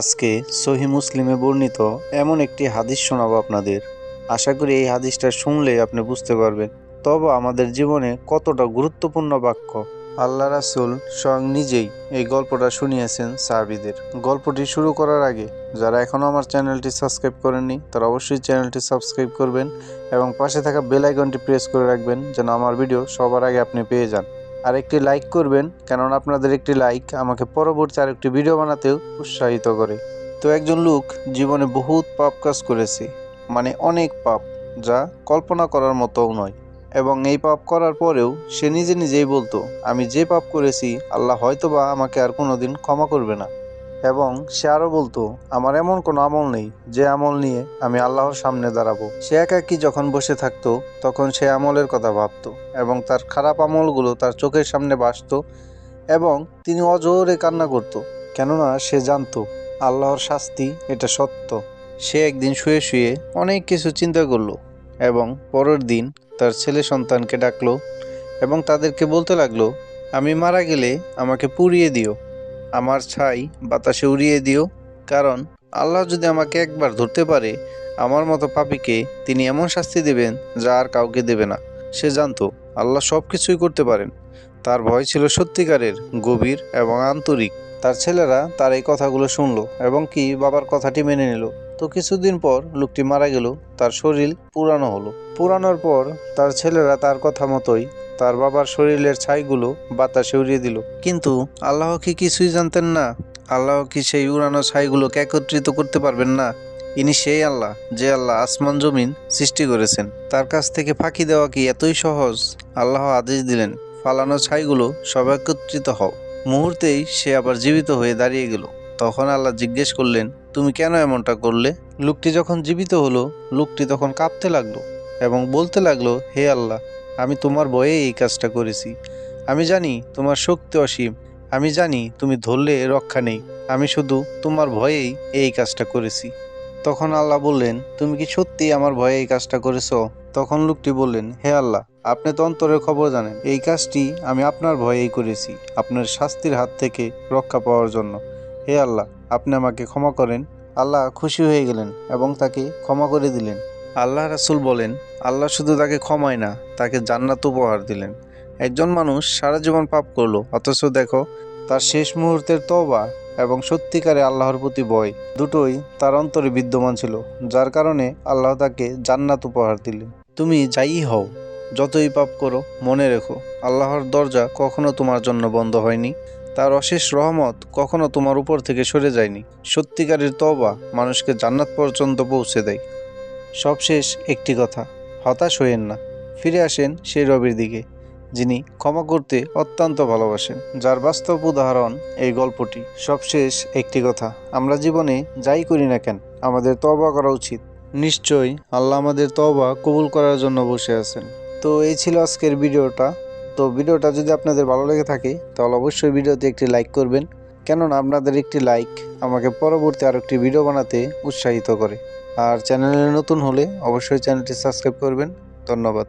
আজকে সহি মুসলিমে বর্ণিত এমন একটি হাদিস শোনাবো আপনাদের। আশা করি এই হাদিসটা শুনলে আপনি বুঝতে পারবেন তবে আমাদের জীবনে কতটা গুরুত্বপূর্ণ বাক্য। আল্লাহ রাসুল স্বয়ং নিজেই এই গল্পটা শুনিয়েছেন সাহাবিদের। গল্পটি শুরু করার আগে যারা এখনও আমার চ্যানেলটি সাবস্ক্রাইব করেননি, তারা অবশ্যই চ্যানেলটি সাবস্ক্রাইব করবেন এবং পাশে থাকা বেল আইকনটি প্রেস করে রাখবেন যেন আমার ভিডিও সবার আগে আপনি পেয়ে যান। আর একটি লাইক করবেন, কেননা আপনাদের একটি লাইক আমাকে পরবর্তী আরেকটি ভিডিও বানাতেও উৎসাহিত করে। তো একজন লোক জীবনে বহুত পাপ কাজ করেছে মানে অনেক পাপ, যা কল্পনা করার মতোও নয়। এবং এই পাপ করার পরেও সে নিজে নিজেই বলতো, আমি যে পাপ করেছি, আল্লাহ হয়তোবা আমাকে আর কোনোদিন ক্ষমা করবে না। এবং সে আরও বলতো, আমার এমন কোনো আমল নেই, যে আমল নিয়ে আমি আল্লাহর সামনে দাঁড়াবো। সে একাকী যখন বসে থাকতো, তখন সে আমলের কথা ভাবতো এবং তার খারাপ আমলগুলো তার চোখের সামনে ভাসতো এবং তিনি অজোরে কান্না করত। কেননা সে জানতো, আল্লাহর শাস্তি এটা সত্য। সে একদিন শুয়ে শুয়ে অনেক কিছু চিন্তা করল এবং পরের দিন তার ছেলে সন্তানকে ডাকলো এবং তাদেরকে বলতে লাগল, আমি মারা গেলে আমাকে পুড়িয়ে দিও। আমার ছাই বাতাসে উড়িয়ে দিও। কারণ আল্লাহ যদি আমাকে একবার ধরতে পারে, আমার মতো পাপীকে তিনি এমন শাস্তি দেবেন যা আর কাউকে দেবে না। সে জানতো আল্লাহ সব কিছুই করতে পারেন। তার ভয় ছিল সত্যিকারের গভীর এবং আন্তরিক। তার ছেলেরা তার এই কথাগুলো শুনলো এবং কি বাবার কথাটি মেনে নিল। তো কিছুদিন পর লোকটি মারা গেল, তার শরীর পুরানো হলো। পুরানোর পর তার ছেলেরা তার কথা মতোই তার বাবার শরীরের ছাইগুলো বাতাসে উড়িয়ে দিল। কিন্তু আল্লাহ কি কিছুই জানতেন না? আল্লাহ কি সেই উড়ানো ছাইগুলোকে একত্রিত করতে পারবেন না? ইনি সেই আল্লাহ, যে আল্লাহ আসমান জমিন সৃষ্টি করেছেন। তার কাছ থেকে ফাঁকি দেওয়া কি এতই সহজ? আল্লাহ আদেশ দিলেন, ফালানো ছাইগুলো সব একত্রিত হও। মুহূর্তেই সে আবার জীবিত হয়ে দাঁড়িয়ে গেল। তখন আল্লাহ জিজ্ঞেস করলেন, তুমি কেন এমনটা করলে? লোকটি যখন জীবিত হলো, লোকটি তখন কাঁপতে লাগল এবং বলতে লাগল, হে আল্লাহ আমি তোমার ভয়ে এই কাজটা করেছি। আমি জানি তোমার শক্তি অসীম। আমি জানি তুমি ধরলে রক্ষা নেই। আমি শুধু তোমার ভয়েই এই কাজটা করেছি। তখন আল্লাহ বললেন, তুমি কি সত্যি আমার ভয়ে এই কাজটা করেছ? তখন লোকটি বললেন, হে আল্লাহ, আপনি তো অন্তরের খবর জানেন। এই কাজটি আমি আপনার ভয়েই করেছি, আপনার শাস্তির হাত থেকে রক্ষা পাওয়ার জন্য। হে আল্লাহ, আপনি আমাকে ক্ষমা করেন। আল্লাহ খুশি হয়ে গেলেন এবং তাকে ক্ষমা করে দিলেন। আল্লাহ রাসুল বলেন, আল্লাহ শুধু তাকে ক্ষমায় না, তাকে জান্নাত উপহার দিলেন। একজন মানুষ সারা জীবন পাপ করল, অথচ দেখো, তার শেষ মুহূর্তের তবা এবং সত্যিকারে আল্লাহর প্রতি ভয় দুটোই তার অন্তরে বিদ্যমান ছিল, যার কারণে আল্লাহ তাকে জান্নাত উপহার দিলেন। তুমি যাই হও, যতই পাপ করো, মনে রেখো, আল্লাহর দরজা কখনো তোমার জন্য বন্ধ হয়নি, তার অশেষ রহমত কখনো তোমার উপর থেকে সরে যায়নি। সত্যিকারের তবা মানুষকে জান্নাত পর্যন্ত পৌঁছে দেয়। সবশেষ একটি কথা, হতাশ হইয়েন না। ফিরে আসেন সেই রবির দিকে, যিনি ক্ষমা করতে অত্যন্ত ভালোবাসেন। যার বাস্তব উদাহরণ এই গল্পটি। সবশেষ একটি কথা, আমরা জীবনে যাই করি না কেন, আমাদের তওবা করা উচিত। নিশ্চয়ই আল্লাহ আমাদের তওবা কবুল করার জন্য বসে আছেন। তো এই ছিল আজকের ভিডিওটা। তো ভিডিওটা যদি আপনাদের ভালো লেগে থাকে, তাহলে অবশ্যই ভিডিওতে একটি লাইক করবেন। কেননা আপনাদের একটি লাইক আমাকে পরবর্তী আরও একটি ভিডিও বানাতে উৎসাহিত করে। আর চ্যানেলে নতুন হলে অবশ্যই চ্যানেলটি সাবস্ক্রাইব করবেন। ধন্যবাদ।